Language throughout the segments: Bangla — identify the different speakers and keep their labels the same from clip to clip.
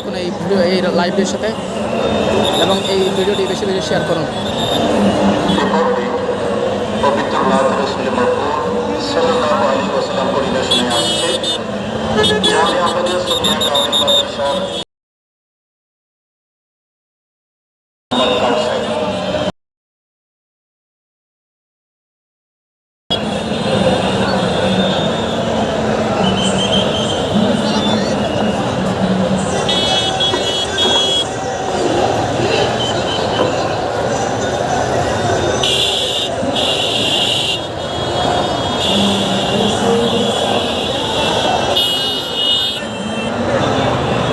Speaker 1: থাকুন এই ভিডিও এই লাইভের সাথে। এবং এই ভিডিওটি বেশি বেশি শেয়ার করুন
Speaker 2: আল্লাহ রসুল মকবুল সাল্লাল্লাহু আলাইহি ওয়াসাল্লাম পরিবেশনে আসছে জানে আমাদের সুন্নাহ কামিল মাদ্রাসার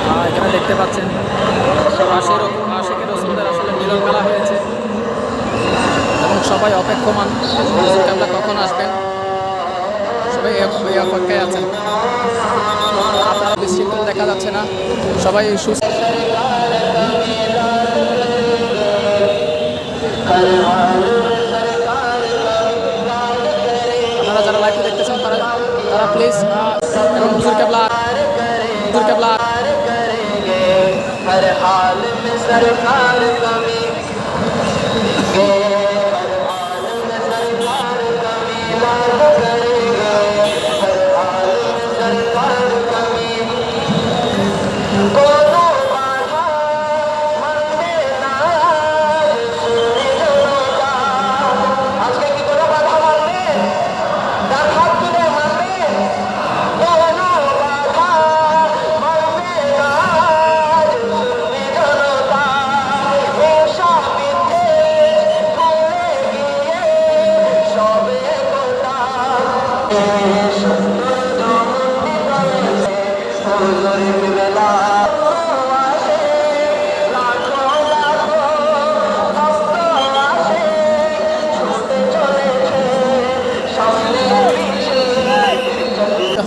Speaker 1: আহ, এখানে দেখতে পাচ্ছেন আশের আশেকের রসুলদের আসলে মিলন মেলা হয়েছে এবং সবাই অপেক্ষমান হুজুর কাবলা কখন আসবেন সবাই এই- এই অপেক্ষায় আছেন আপনারা বিশৃঙ্খল দেখা যাচ্ছে না, সবাই সুস্থ। আপনারা যারা লাইভে দেখতেছেন, তারা তারা প্লিজ এবং হুজুর কেবলা হুজুর কেবলা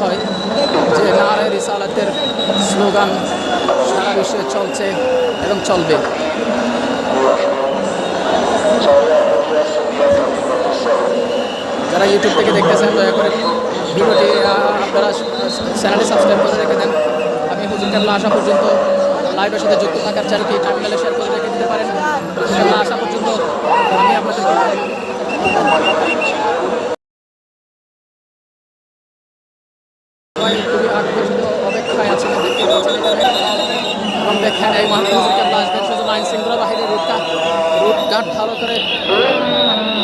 Speaker 1: হয় যে নারে রিসালাতের স্লোগান সারা বিশ্বে চলছে এবং চলবে। যারা ইউটিউব থেকে দেখতেছেন, দয়া করে ভিডিওটি আপনারা চ্যানেলটি সাবস্ক্রাইব করে রেখে দেন। আমি হুজুর কাবলা আসা পর্যন্ত লাইভের সাথে যুক্ত থাকার চ্যানেলটি টার্মিনালে শেয়ার করে রেখে দিতে পারেন। কাবলা আসা পর্যন্ত আমি আপনাদের দেখেন এই মানুষকে আসবেন। শুধু আইন শৃঙ্খলা বাহিনীর রুটটা রুটঘাট ভালো করে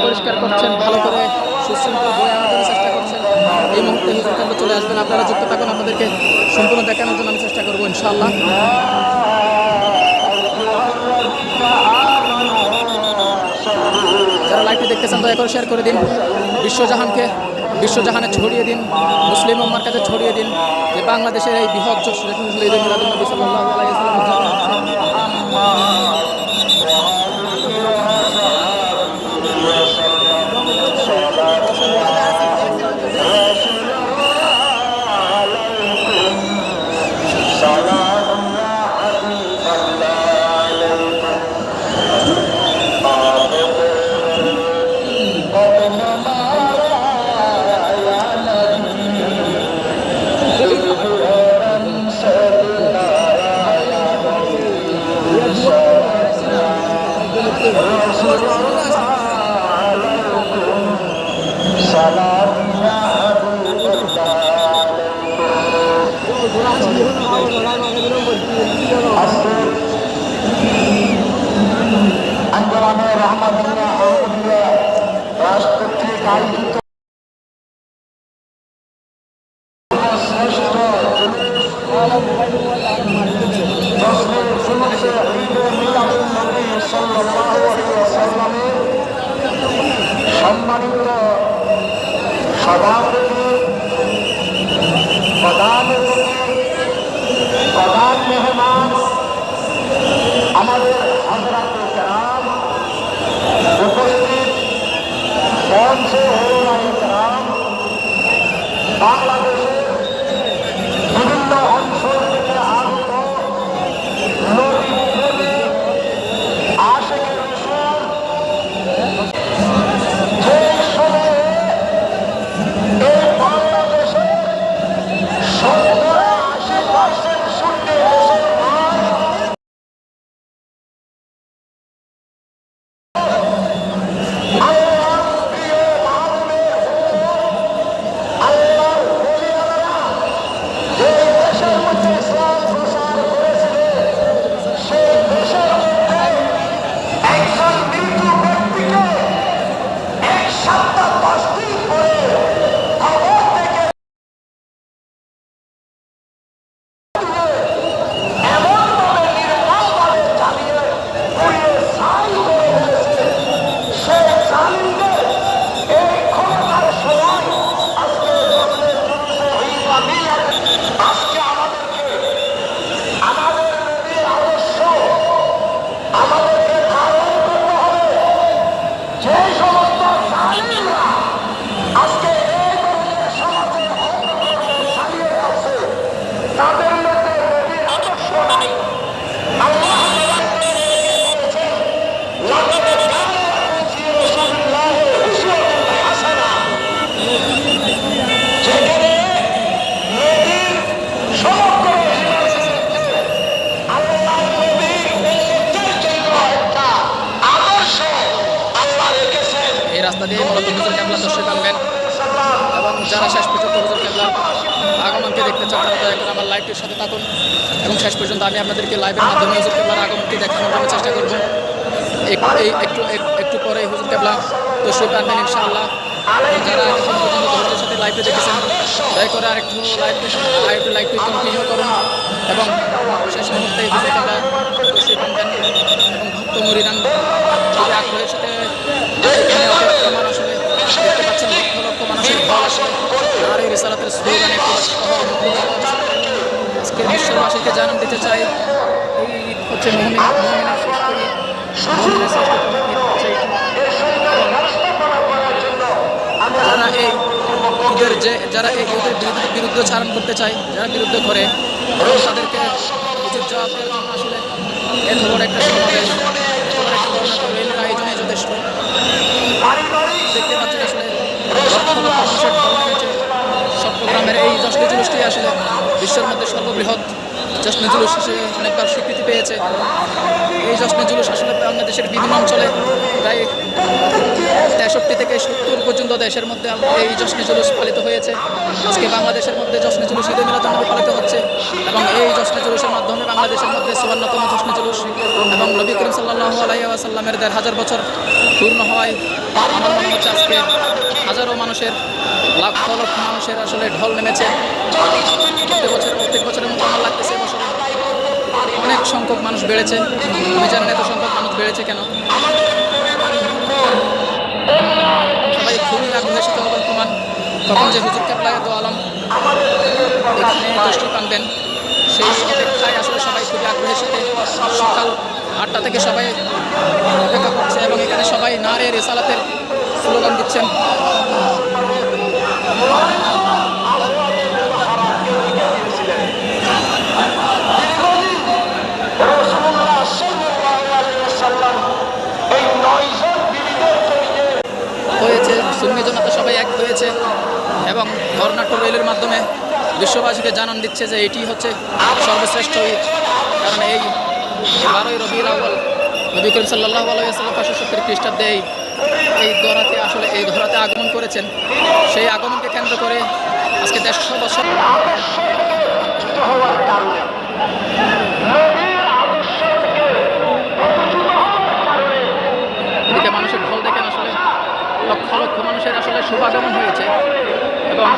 Speaker 1: পরিষ্কার করছেন, ভালো করে সুশৃঙ্খল বয়ে আনার জন্য চেষ্টা করছেন। এই মুহূর্তে হুজুর কাবলা চলে আসবেন, আপনারা যুক্ত থাকুন, আপনাদেরকে সম্পূর্ণ দেখানোর জন্য আমি চেষ্টা করব, ইনশাআল্লাহ। যারা লাইভটি দেখতেছেন, দয়া করে শেয়ার করে দিন। বিশ্বজাহানকে, বিশ্বজাহানে ছড়িয়ে দিন, মুসলিম উম্মার কাছে ছড়িয়ে দিন, যে বাংলাদেশের এই বৃহৎ ঈদ অতিথি প্রধান মেহমান আমাদের হজরত কেরাম উপস্থিত মঞ্চে হরিমাই কেরাম।
Speaker 2: রাস্তা দিয়ে কেবলা এবং যারা শেষ পর্যন্ত হুজুর কেবলার আগমনকে দেখতে চান, তারা দয়া করে আমার লাইভটির সাথে থাকুন। এবং শেষ পর্যন্ত আমি আপনাদেরকে লাইভের মাধ্যমে হুজুর কেবলার আগমনকে দেখানোর জন্য চেষ্টা করব। একটু একটু পরে হুজুর কেবলা দর্শক আনবেন ইনশাআল্লাহ। যারা এখন সাথে লাইভে দেখেছেন, দয়া করে আরেকটু লাইভটি লাইভটি লাইভটি কন্টিনিউ করুন। এবং শেষ মুহূর্তে হুজুর কেবলা দর্শক আনবেন। এবং ভক্ত মরিদান খুবই আগ্রহের সাথে এখানে অপেক্ষমান আসলে দেখতে পাচ্ছেন লক্ষ লক্ষ মানুষের ঢল আসলে রিসালাতের স্লোগানে পুরো শহর আজকে বিশ্ববাসীকে জানান দিতে চাই হচ্ছে। যারা এই ঈদের যে যারা এই ঈদের বিরুদ্ধে চারণ করতে চায়, যারা বিরুদ্ধে করে, তাদেরকে উচিত জবাব আসলে এত একটা সমাবেশ আয়োজনে যথেষ্ট দেখতে পাচ্ছেন আসলে লক্ষ লক্ষ মানুষের ঢল নেমেছে চট্টগ্রামের এই জশ্ন জুলুসটি আসলে বিশ্বের মধ্যে সর্ববৃহৎ জশ্ন জুলুস হিসেবে অনেকবার স্বীকৃতি পেয়েছে। এই জশ্ন জুলুস আসলে বাংলাদেশের বিভিন্ন অঞ্চলে প্রায় তেষট্টি থেকে সত্তর পর্যন্ত দেশের মধ্যে এই জশ্নে জুলুস পালিত হয়েছে। আজকে বাংলাদেশের মধ্যে জশ্নে জুলুস ঈদে মিলাদুন্নবী পালিত হচ্ছে এবং এই জশ্নে জুলুসের মাধ্যমে বাংলাদেশের মধ্যে চুয়ান্নতম জশ্নে জুলুস এবং নবী করিম সাল্লাহ আলাইসাল্লামের দেড় হাজার বছর পূর্ণ হওয়ায় আমার মনে হচ্ছে আজকে হাজারো মানুষের লক্ষ লক্ষ মানুষের আসলে ঢল নেমেছে। প্রত্যেক বছর, প্রত্যেক বছরের মতো আমার লাগতেছে এবছর অনেক সংখ্যক মানুষ বেড়েছে। আমি জানেন এত সংখ্যক মানুষ বেড়েছে কেন। সবাই খুবই আগ্রহের সাথে অবর্তমান কখন যে হুজুর কেবলায় দো আলম, এখানে দৃষ্টি পানবেন সেই অপেক্ষায় আসলে সবাই খুবই আগ্রহের সাথে সকাল আটটা থেকে সবাই অপেক্ষা করছে এবং এখানে সবাই নারে রেসালাতের স্লোগান দিচ্ছেন
Speaker 1: রাসূলুল্লাহ সাল্লাল্লাহু আলাইহি ওয়াসাল্লাম এই নয়জন বিবিদের তৈরি
Speaker 2: হয়েছে সুন্নি জমাতে সবাই এক হয়েছে এবং বর্ণাঢ্য রেলের মাধ্যমে বিশ্ববাসীকে জানান দিচ্ছে যে এটি হচ্ছে সর্বশ্রেষ্ঠ ঈদ। কারণ এই বারোই রবিউল আউ্বাল নবী করিম সাল্লাহ পাঁচশো সত্তর খ্রিস্টাব্দে এই এই দরাতে আসলে এই ধরাতে আগমন করেছেন। সেই আগমনকে কেন্দ্র করে আজকে দেড়শো বছর মানুষের ঢল দেখেন আসলে, লক্ষ লক্ষ মানুষের আসলে শুভাগমন হয়েছে। এবং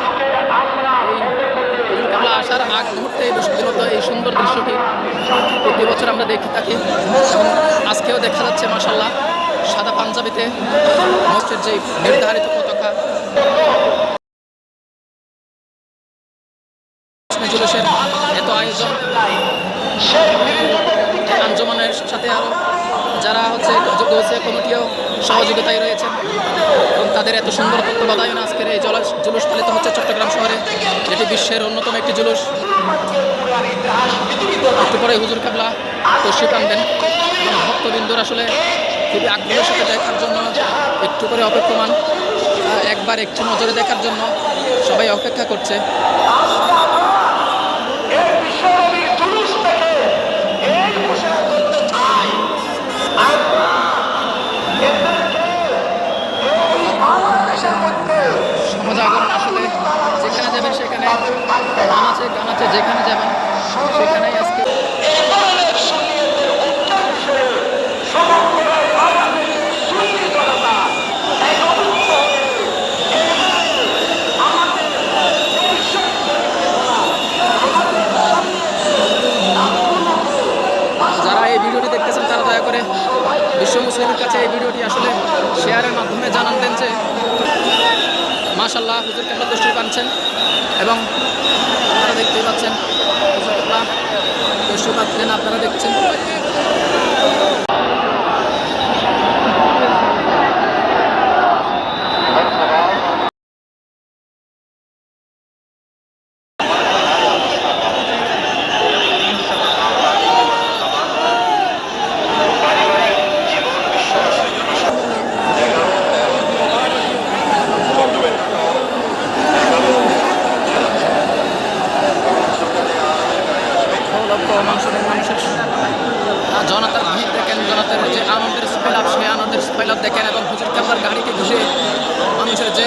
Speaker 2: এই আসার আগ মুহূর্তে এই এই সুন্দর দৃশ্যটি প্রতি বছর আমরা দেখে থাকি। আজকেও দেখা যাচ্ছে মাসাল্লাহ সাদা পাঞ্জাবিতে মঞ্চের যে নির্ধারিত পতাকা। জুলুসের এত আয়োজন, আঞ্জমানের সাথে আরও যারা হচ্ছে কমিটিও সহযোগিতায় রয়েছেন এবং তাদের এত সুন্দর তত্ত্বাবধায়ন আজকের এই জল জুলুস পালিত হচ্ছে চট্টগ্রাম শহরে, যেটি বিশ্বের অন্যতম একটি জুলুস। একটু পরে হুজুর কাবলা তশিফ আনবেন। ভক্তবৃন্দর আসলে খুবই আগ্রহের সাথে দেখার জন্য একটু করে অপেক্ষমান। একবার একটু নজরে দেখার জন্য সবাই অপেক্ষা করছে। ভিডিওটি দেখতেছেন, তারা দয়া করে বিশ্ব মুসলিমের কাছে এই ভিডিওটি আসলে শেয়ারের মাধ্যমে জানান দেন যে মাশাল্লাহ হুজুর কেবলা দৃষ্টি পাচ্ছেন এবং আপনারা দেখতেই পাচ্ছেন হুজুর কেবলা দৃষ্টি পাচ্ছেন আপনারা দেখছেন লক্ষ মানুষের মানুষের আহ, জনতার ভিড় দেখেন জনতার যে আনন্দের স্পেলাপ স্পেলাপ দেখেন এবং হুজুর কাবলার গাড়িকে ঘুষে মানুষের যে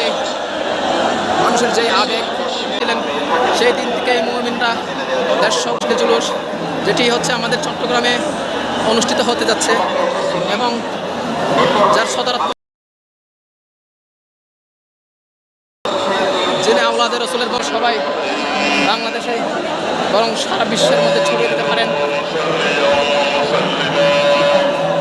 Speaker 2: মানুষের যে আবেগ ছিলেন, সেই দিন থেকেই মুমিনরা দেড়শো জুলুস, যেটি হচ্ছে আমাদের চট্টগ্রামে অনুষ্ঠিত হতে যাচ্ছে এবং যার সদরত্ব জেনে আওলাদের রসুলের পর সবাই বাংলাদেশে বরং সারা বিশ্বের মধ্যে ছড়িয়ে দিতে পারেন আপনারা এখানে অনেকের সাথে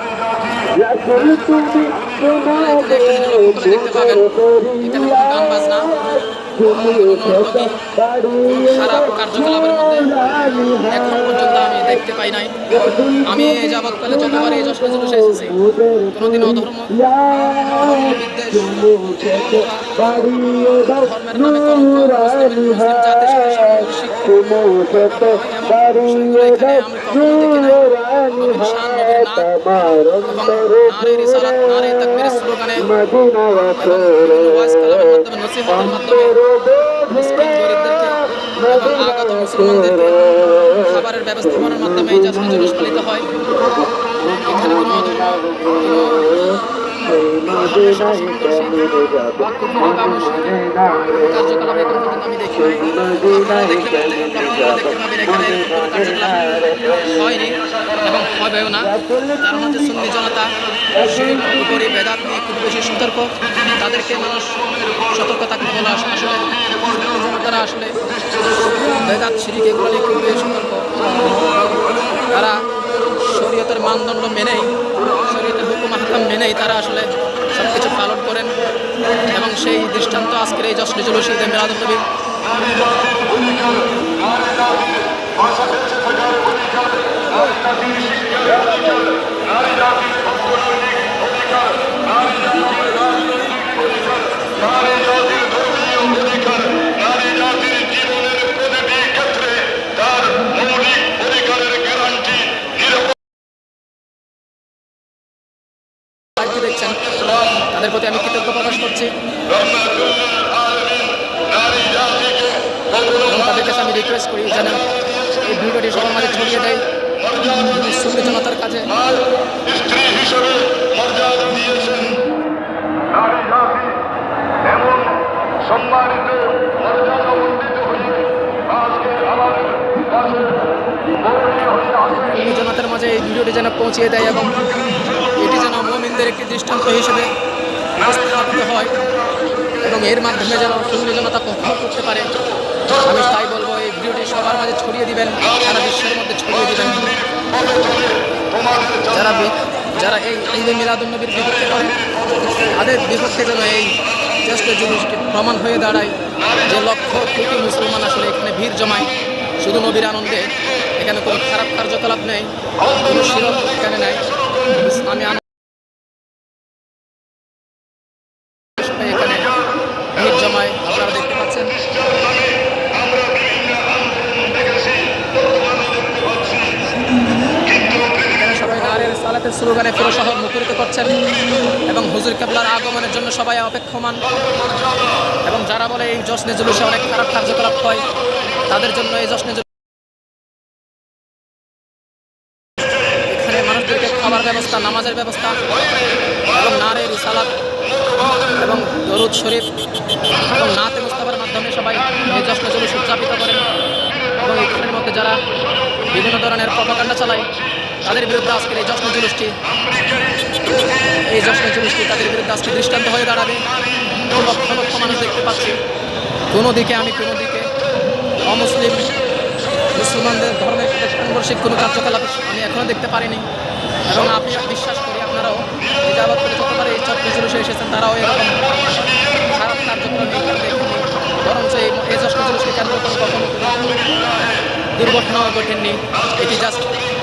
Speaker 2: দেখতে পাবেন এখানে কোনো গান বাজনা খারাপ কার্যকলাপের মধ্যে এখন পর্যন্ত আমি দেখতে পাই নাই আমি এই যাবৎকালে যতবার এই যশোর জন্য এসেছি কোনোদিন অধর্ম ধর্ম ধর্মের নামে কলঙ্ক মুসলিম জাতির সাথে নাম এবং নারে তাকবীরের স্লোগানে ব্যবস্থাপনার মাধ্যমে এই জাতীয় জুলুস হয় এখানে কোনো কোনো হয়নি এবং হবেও না জনতা উপরে বেদাত নিয়ে খুব বেশি সতর্ক তাদেরকে মানুষ সতর্ক থাকতে বলে আসলে জনতারা আসলে বেদাত শিরিক এগুলো নিয়ে সতর্ক তারা শরীয়তের মানদণ্ড মেনেই হুকুম হাকাম মেনেই তারা আসলে সব কিছু পালন করেন। এবং সেই দৃষ্টান্ত আজকের এই জশ্নে জলসীতে মেলাদ নবী।
Speaker 3: নারী
Speaker 2: তাদের প্রতি আমি কৃতজ্ঞ প্রকাশ করছি। তাদের কাছে আমি রিকোয়েস্ট করি যেন এই ভিডিওটি সবার মাঝে ছড়িয়ে দেয়। সুন্দর কাছে।
Speaker 4: এমন
Speaker 2: জনতার মাঝে এই ভিডিওটি যেন পৌঁছিয়ে দেয় এবং এটি যেন মোমিনদের একটি দৃষ্টান্ত হিসেবে উপস্থাপিত হয় এবং এর মাধ্যমে যেন সুন্দর জনতা পক্ষ করতে পারে। আমি তাই বলব, এই ভিডিওটি সবার মাঝে ছড়িয়ে দিবেন, সারা বিশ্বের মধ্যে ছড়িয়ে দিবেন। যারা যারা এই ঈদে মিলাদুন্নবীর বিপক্ষে করে, তাদের বিপক্ষে যেন এই জ্যেষ্ঠ জিনিসটি প্রমাণ হয়ে দাঁড়ায় যে লক্ষ কোটি মুসলমান আসলে এখানে ভিড় জমায়। শুধু নবীর আনন্দে, এখানে কোনো খারাপ কার্যকলাপ নেই, কোনো শিরক এখানে নাই? আমি সালাতের স্লোগানে পুরো শহর মুখরিত করছেন এবং হুজুর কেবলার আগমনের জন্য সবাই অপেক্ষমান। এবং যারা বলে এই জশ্নে জুলুসে অনেক খারাপ কার্যকলাপ হয়, তাদের জন্য এই জশ্নে এখানে মানুষদেরকে খাবার ব্যবস্থা, নামাজের ব্যবস্থা এবং নারে রিসালাত এবং দরুদ শরীফ এবং নাতে মুস্তাফার মাধ্যমে সবাই এই জশ্ন জুলুস উদযাপিত করেন। এবং এখানের মধ্যে যারা বিভিন্ন ধরনের প্রপাকাণ্ডা চালায় তাদের বিরুদ্ধে আজকের এই জশ্ন জুলুসটি। এই জশ্ন জুলুসটি তাদের বিরুদ্ধে আজকে দৃষ্টান্ত হয়ে দাঁড়াবে। লক্ষ লক্ষ মানুষ দেখতে পাচ্ছি। কোনো দিকে আমি কোনো দিকে অমুসলিম, মুসলমানদের ধর্মের সাথে সাংঘর্ষিক কোনো কার্যকলাপ আমি এখনও দেখতে পারিনি। এবং আমি বিশ্বাস করি আপনারাও যাবৎ করে পারে এই চক্র জুলুসে এসেছেন, তারাও এরকম খারাপ কার্যক্রম বরঞ্চ এই জশ্ন জুলুসকে কেন্দ্র করে কখনো দুর্ঘটনাও ঘটেননি। এটি জাস্ট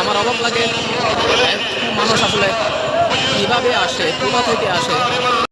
Speaker 4: আমার
Speaker 2: অভাব লাগে এত মানুষ আসলে কীভাবে আসে কোথা থেকে আসে?